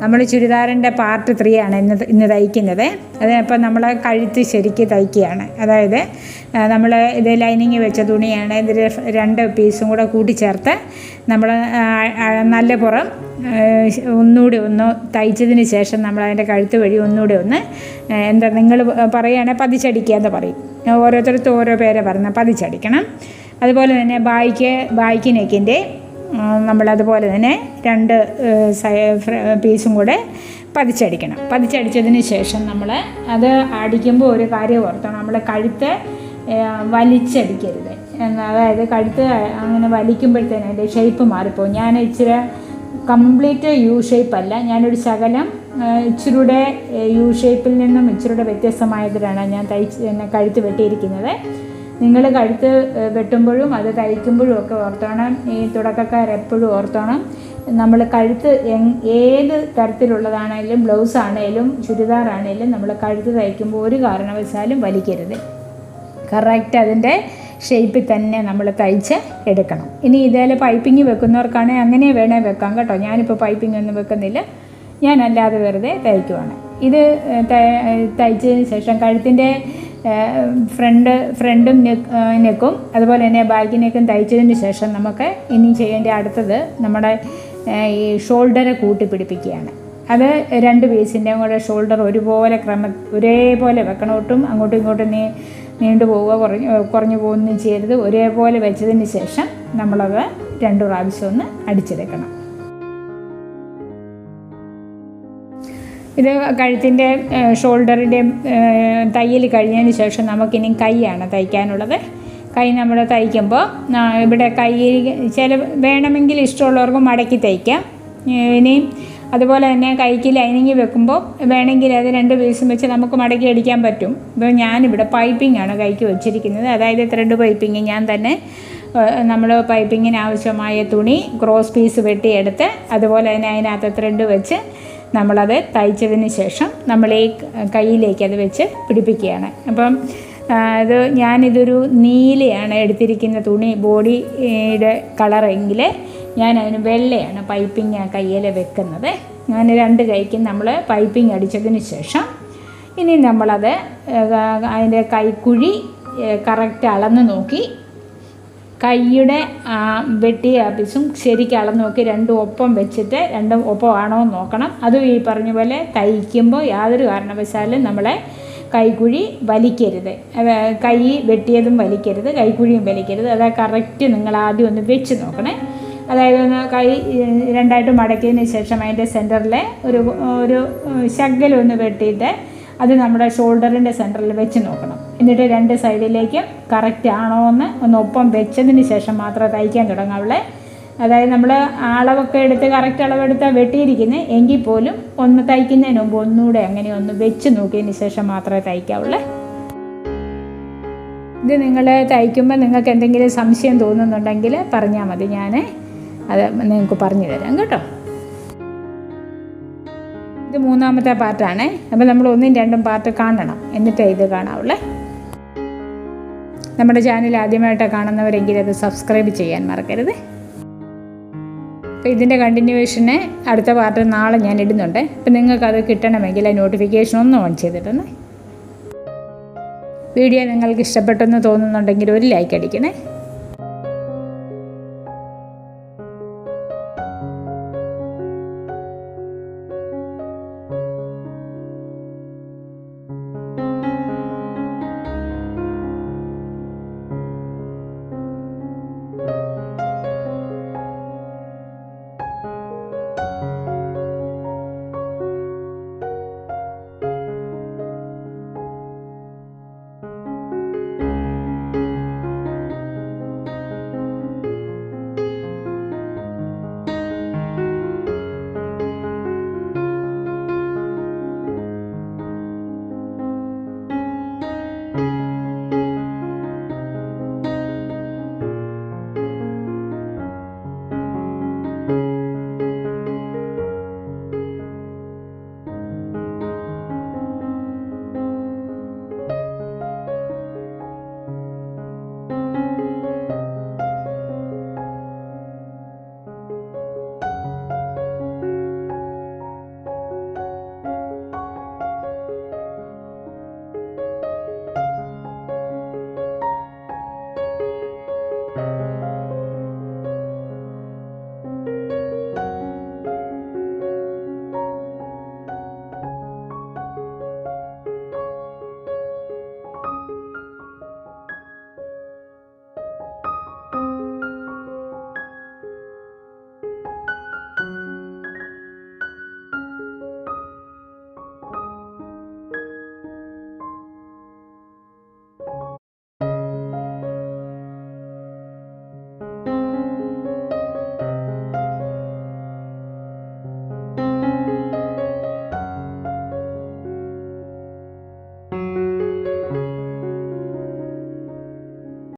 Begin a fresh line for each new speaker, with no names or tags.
നമ്മൾ ചുരിദാറിന്റെ part three ആണ് ഇന്ന് ഇന്ന് തയ്ക്കുന്നത്. അത് അപ്പോൾ നമ്മൾ കഴുത്ത് ശരിക്ക് തയ്ക്കുകയാണ്. അതായത് നമ്മൾ ഇത് ലൈനിങ് വെച്ച തുണിയാണ് ഇതിൽ രണ്ട് പീസും കൂടെ കൂട്ടിച്ചേർത്ത് നമ്മൾ നല്ല പുറം ഒന്നുകൂടി ഒന്ന് തയ്ച്ചതിന് ശേഷം നമ്മൾ അതിന്റെ കഴുത്ത് വഴി ഒന്നുകൂടി ഒന്ന് എന്താ നിങ്ങൾ പറയുകയാണെങ്കിൽ പതിച്ചടിക്കുക എന്ന് പറയും. ഓരോരുത്തർക്കും ഓരോ പേരെ പറഞ്ഞാൽ പതിച്ചടിക്കണം. അതുപോലെ തന്നെ ബായ്ക്ക് ബായ്ക്ക് നമ്മളതുപോലെ തന്നെ രണ്ട് പീസും കൂടെ പതിച്ചടിക്കണം. പതിച്ചടിച്ചതിന് ശേഷം നമ്മൾ അത് അടിക്കുമ്പോൾ ഒരു കാര്യം ഓർത്തണം. നമ്മൾ കഴുത്ത് വലിച്ചടിക്കരുത്. അതായത് കഴുത്ത് അങ്ങനെ വലിക്കുമ്പോഴത്തേനും അതിന്റെ ഷേപ്പ് മാറിപ്പോകും ഞാൻ ഇച്ചിരി കംപ്ലീറ്റ് യു ഷേപ്പ് അല്ല. ഞാനൊരു ശകലം ഇച്ചിരൂടെ യു ഷേപ്പിൽ നിന്നും ഇച്ചിരൂടെ വ്യത്യസ്തമായതിലാണ് ഞാൻ തയ്ച്ച് കഴുത്ത് വെട്ടിയിരിക്കുന്നത്. നിങ്ങൾ കഴുത്ത് വെട്ടുമ്പോഴും അത് തയ്ക്കുമ്പോഴും ഒക്കെ ഓർത്തോണം. ഈ തുടക്കക്കാരെപ്പോഴും ഓർത്തോണം. നമ്മൾ കഴുത്ത് ഏത് തരത്തിലുള്ളതാണേലും ബ്ലൗസ് ആണേലും ചുരിദാറാണേലും നമ്മൾ കഴുത്ത് തയ്ക്കുമ്പോൾ ഒരു കാരണവശാലും വലിക്കരുത്. കറക്റ്റ് അതിന്റെ ഷേപ്പിൽ തന്നെ നമ്മൾ തയ്ച്ച് എടുക്കണം. ഇനി ഇതേലെ പൈപ്പിംഗ് വെക്കുന്നവർക്കാണെങ്കിൽ അങ്ങനെ വേണേ വെക്കാം കേട്ടോ. ഞാനിപ്പോൾ പൈപ്പിംഗ് ഒന്നും വെക്കുന്നില്ല. ഞാൻ അല്ലാതെ വെറുതെ തയ്ക്കുവാണ്. ഇത് തയ്ച്ചതിന് ശേഷം കഴുത്തിന്റെ ഫ്രണ്ട് ഫ്രണ്ടും നെക്ക് അതുപോലെ തന്നെ ബാക്ക് നെക്കും തയ്ച്ചതിന് ശേഷം നമുക്ക് ഇനി ചെയ്യേണ്ട അടുത്തത് നമ്മുടെ ഈ ഷോൾഡറെ കൂട്ടി പിടിപ്പിക്കുകയാണ്. അത് രണ്ട് പീസിന്റെയും കൂടെ ഷോൾഡർ ഒരുപോലെ ക്രമ ഒരേപോലെ വെക്കണോട്ടും അങ്ങോട്ടും ഇങ്ങോട്ടും നീ നീണ്ടു പോവുക കുറഞ്ഞു കുറഞ്ഞു പോകുകയൊന്നും ചെയ്യരുത്. ഒരേപോലെ വെച്ചതിന് ശേഷം നമ്മളത് രണ്ട് പ്രാവശ്യം ഒന്ന് അടിച്ചെടുക്കണം. ഇത് കഴുത്തിന്റെ ഷോൾഡറിന്റെയും തയ്യൽ കഴിഞ്ഞതിന് ശേഷം നമുക്കിനി കൈയാണ് തയ്ക്കാനുള്ളത്. കൈ നമ്മൾ തയ്ക്കുമ്പോൾ ഇവിടെ കൈ ചില വേണമെങ്കിൽ ഇഷ്ടമുള്ളവർക്ക് മടക്കി തയ്ക്കാം. ഇനിയും അതുപോലെ തന്നെ കൈക്ക് ലൈനിങ് വെക്കുമ്പോൾ വേണമെങ്കിൽ അത് രണ്ട് പീസും വെച്ച് നമുക്ക് മടക്കി അടിക്കാൻ പറ്റും. ഇപ്പോൾ ഞാനിവിടെ പൈപ്പിംഗ് ആണ് കൈക്ക് വെച്ചിരിക്കുന്നത്. അതായത് ത്രെഡ് പൈപ്പിംഗ് ഞാൻ തന്നെ നമ്മൾ പൈപ്പിങ്ങിന് ആവശ്യമായ തുണി ക്രോസ് പീസ് വെട്ടിയെടുത്ത് അതുപോലെ തന്നെ അതിനകത്ത് ത്രെഡ് വെച്ച് നമ്മളത് തയ്ച്ചതിന് ശേഷം നമ്മൾ ഈ കയ്യിലേക്ക് അത് വെച്ച് പിടിപ്പിക്കുകയാണ്. അപ്പം അത് ഞാനിതൊരു നീലയാണ് എടുത്തിരിക്കുന്ന തുണി ബോഡിയുടെ കളറെങ്കിൽ ഞാൻ അതിന് വെള്ളയാണ് പൈപ്പിംഗ് കയ്യിൽ വെക്കുന്നത്. ഞാൻ രണ്ട് കൈക്കും നമ്മൾ പൈപ്പിംഗ് അടിച്ചതിന് ശേഷം ഇനി നമ്മളത് അതിന്റെ കൈക്കുഴി കറക്റ്റ് അളന്ന് നോക്കി കൈയുടെ വെട്ടി ആപ്പിസും പീസും ശരിക്കും അളന്ന് നോക്കി രണ്ടും ഒപ്പം വെച്ചിട്ട് രണ്ടും ഒപ്പമാണോ എന്ന് നോക്കണം. അതും ഈ പറഞ്ഞ പോലെ തയ്ക്കുമ്പോൾ യാതൊരു കാരണവശാലും നമ്മളെ കൈക്കുഴി വലിക്കരുത്. കൈ വെട്ടിയതും വലിക്കരുത് കൈക്കുഴിയും വലിക്കരുത്. അത് കറക്റ്റ് നിങ്ങൾ ആദ്യം ഒന്ന് വെച്ച് നോക്കണേ. അതായത് ഒന്ന് കൈ രണ്ടായിട്ട് മടക്കിയതിന് ശേഷം അതിന്റെ സെന്ററിലെ ഒരു ഒരു ശകലൊന്ന് വെട്ടിയിട്ട് അത് നമ്മുടെ ഷോൾഡറിന്റെ സെന്ററിൽ വെച്ച് നോക്കണം. എന്നിട്ട് രണ്ട് സൈഡിലേക്കും കറക്റ്റ് ആണോ എന്ന് ഒന്ന് ഒപ്പം വെച്ചതിന് ശേഷം മാത്രമേ തയ്ക്കാൻ തുടങ്ങാവുള്ളേ അതായത് നമ്മൾ അളവൊക്കെ എടുത്ത് കറക്റ്റ് അളവെടുത്താൽ വെട്ടിയിരിക്കുന്നത് എങ്കിൽ പോലും ഒന്ന് തയ്ക്കുന്നതിന് മുമ്പ് ഒന്നുകൂടെ അങ്ങനെ ഒന്ന് വെച്ച് നോക്കിയതിന് ശേഷം മാത്രമേ തയ്ക്കാവുള്ളേ ഇത് നിങ്ങൾ തയ്ക്കുമ്പോൾ നിങ്ങൾക്ക് എന്തെങ്കിലും സംശയം തോന്നുന്നുണ്ടെങ്കിൽ പറഞ്ഞാൽ മതി. ഞാൻ അത് നിങ്ങൾക്ക് പറഞ്ഞു തരാം കേട്ടോ. ഇത് മൂന്നാമത്തെ പാർട്ടാണ് അപ്പോൾ നമ്മൾ ഒന്നും രണ്ടും പാർട്ട് കാണണം. എന്നിട്ടേ ഇത് കാണാവുള്ളേ. നമ്മുടെ ചാനൽ ആദ്യമായിട്ട് കാണുന്നവരെങ്കിൽ അത് സബ്സ്ക്രൈബ് ചെയ്യാൻ മറക്കരുത്. അപ്പോൾ ഇതിന്റെ കണ്ടിന്യൂവേഷന് അടുത്ത പാർട്ട് നാളെ ഞാൻ ഇടുന്നുണ്ട്. അപ്പോൾ നിങ്ങൾക്കത് കിട്ടണമെങ്കിൽ ആ നോട്ടിഫിക്കേഷൻ ഒന്ന് ഓൺ ചെയ്തിട്ടുണ്ട് വീഡിയോ നിങ്ങൾക്ക് ഇഷ്ടപ്പെട്ടെന്ന് തോന്നുന്നുണ്ടെങ്കിൽ ഒരു ലൈക്ക് അടിക്കണേ.